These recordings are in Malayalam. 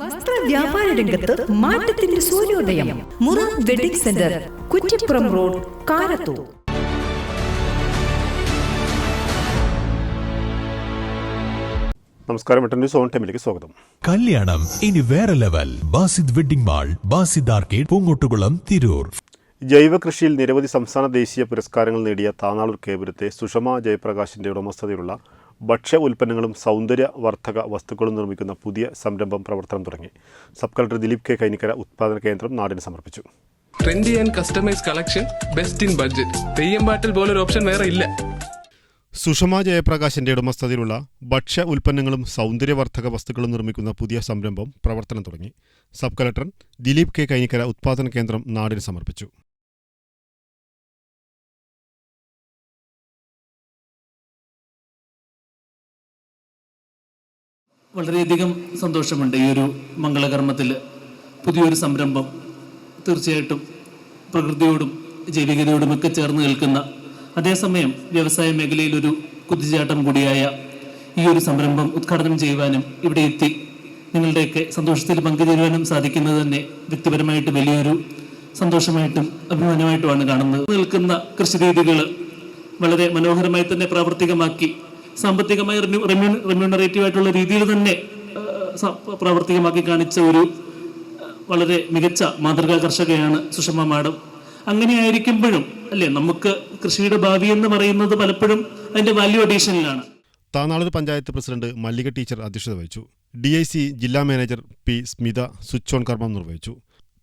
വസ്ത്ര വ്യാപാര രംഗത്ത് മാറ്റത്തിന്റെ സൂര്യോദയം. Mura wedding center Kuttippuram road Karathur. നമസ്കാരം ന്യൂസ് ഓൺ ടൈമിലേക്ക് സ്വാഗതം. കല്യാണം ഇനി വേറെ level. Basid wedding mall Basid arcade Poongottukulam Tirur. ജൈവ കൃഷിയിൽ നിരവധി സംസ്ഥാന ദേശീയ പുരസ്കാരങ്ങൾ നേടിയ താനാളൂർ കേപുരത്തെ സുഷമ ജയപ്രകാശിന്റെ ഉടമസ്ഥതയിലുള്ള ഭക്ഷ്യ ഉൽപ്പന്നങ്ങളും സൗന്ദര്യവർദ്ധക വസ്തുക്കളും നിർമ്മിക്കുന്ന പുതിയ സംരംഭം പ്രവർത്തനം തുടങ്ങി. Sub collector Dileep K Kainikkara ഉത്പാദന കേന്ദ്രം നാടിന് സമർപ്പിച്ചു. Trendy and customise collection best in budget Theyyam പാട്ടിൽ പോലൊരു ഓപ്ഷൻ വേറെ ഇല്ല. സുഷമ ജയപ്രകാശിന്റെ ഉടമസ്ഥതയിലുള്ള ഭക്ഷ്യ ഉൽപ്പന്നങ്ങളും സൗന്ദര്യവർദ്ധക വസ്തുക്കളും നിർമ്മിക്കുന്ന പുതിയ സംരംഭം പ്രവർത്തനം തുടങ്ങി. Sub collector Dileep K Kainikkara ഉത്പാദന കേന്ദ്രം നാടിന് സമർപ്പിച്ചു. വളരെയധികം സന്തോഷമുണ്ട് ഈ ഒരു മംഗളകർമ്മത്തിൽ. പുതിയൊരു സംരംഭം തീർച്ചയായിട്ടും പ്രകൃതിയോടും ജൈവികതയോടും ഒക്കെ ചേർന്ന് നിൽക്കുന്ന അതേസമയം വ്യവസായ മേഖലയിൽ ഒരു കുതിച്ചാട്ടം കൂടിയായ ഈ ഒരു സംരംഭം ഉദ്ഘാടനം ചെയ്യുവാനും ഇവിടെ എത്തി നിങ്ങളുടെയൊക്കെ സന്തോഷത്തിൽ പങ്കുചേരുവാനും സാധിക്കുന്നത് തന്നെ വ്യക്തിപരമായിട്ട് വലിയൊരു സന്തോഷമായിട്ടും അഭിമാനമായിട്ടുമാണ് കാണുന്നത്. നിൽക്കുന്ന കൃഷിരീതികൾ വളരെ മനോഹരമായി തന്നെ പ്രാവർത്തികമാക്കി സാമ്പത്തികമായി റെമ്യൂണറേറ്റീവ് ആയിട്ടുള്ള രീതിയിൽ തന്നെ പ്രാവർത്തികമാക്കി കാണിച്ച ഒരു വളരെ മികച്ച മാതൃകാ കർഷകയാണ് സുഷമ മാഡം. അങ്ങനെയായിരിക്കുമ്പോഴും അല്ലേ നമുക്ക് കൃഷിയുടെ ഭാവി എന്ന് പറയുന്നത് പലപ്പോഴും അതിന്റെ വാല്യൂ അഡീഷനിലാണ് താനാളൂർ പഞ്ചായത്ത് പ്രസിഡന്റ് മല്ലിക ടീച്ചർ അധ്യക്ഷത വഹിച്ചു. ഡി ഐ സി ജില്ലാ manager P Smitha switch on കർമ്മം നിർവഹിച്ചു.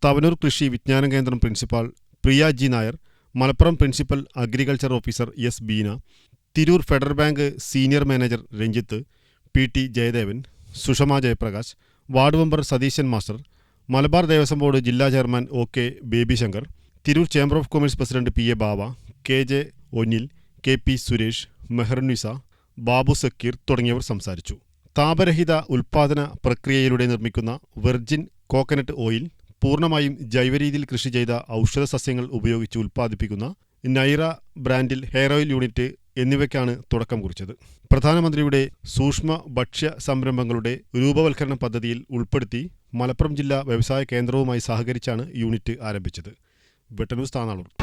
തവനൂർ കൃഷി വിജ്ഞാന കേന്ദ്രം principal Priya G Nair Malappuram principal agriculture officer S Beena Tirur Federal Bank senior manager Ranjith P T Jayadevan Sushama Jayaprakash ward member Satheesan master Malabar Devaswom board ജില്ലാ chairman O K Babyshankar Tirur chamber of commerce president P A Bava K J Onil K P Suresh Meharunnisa Babu Sakkeer തുടങ്ങിയവർ സംസാരിച്ചു. താപരഹിത ഉൽപാദന പ്രക്രിയയിലൂടെ നിർമ്മിക്കുന്ന വെർജിൻ കോക്കനട്ട് ഓയിൽ പൂർണമായും ജൈവരീതിയിൽ കൃഷി ചെയ്ത ഔഷധ സസ്യങ്ങൾ ഉപയോഗിച്ച് ഉൽപ്പാദിപ്പിക്കുന്ന നൈറ ബ്രാൻഡിൽ ഹെയർ ഓയിൽ യൂണിറ്റ് എന്നിവയ്ക്കാണ് തുടക്കം കുറിച്ചത്. പ്രധാനമന്ത്രിയുടെ സൂക്ഷ്മ ഭക്ഷ്യ സംരംഭങ്ങളുടെ രൂപവൽക്കരണ പദ്ധതിയിൽ ഉൾപ്പെടുത്തി മലപ്പുറം ജില്ലാ വ്യവസായ കേന്ദ്രവുമായി സഹകരിച്ചാണ് യൂണിറ്റ് ആരംഭിച്ചത്. ബ്രിട്ടനൂസ് താനാളൂർ.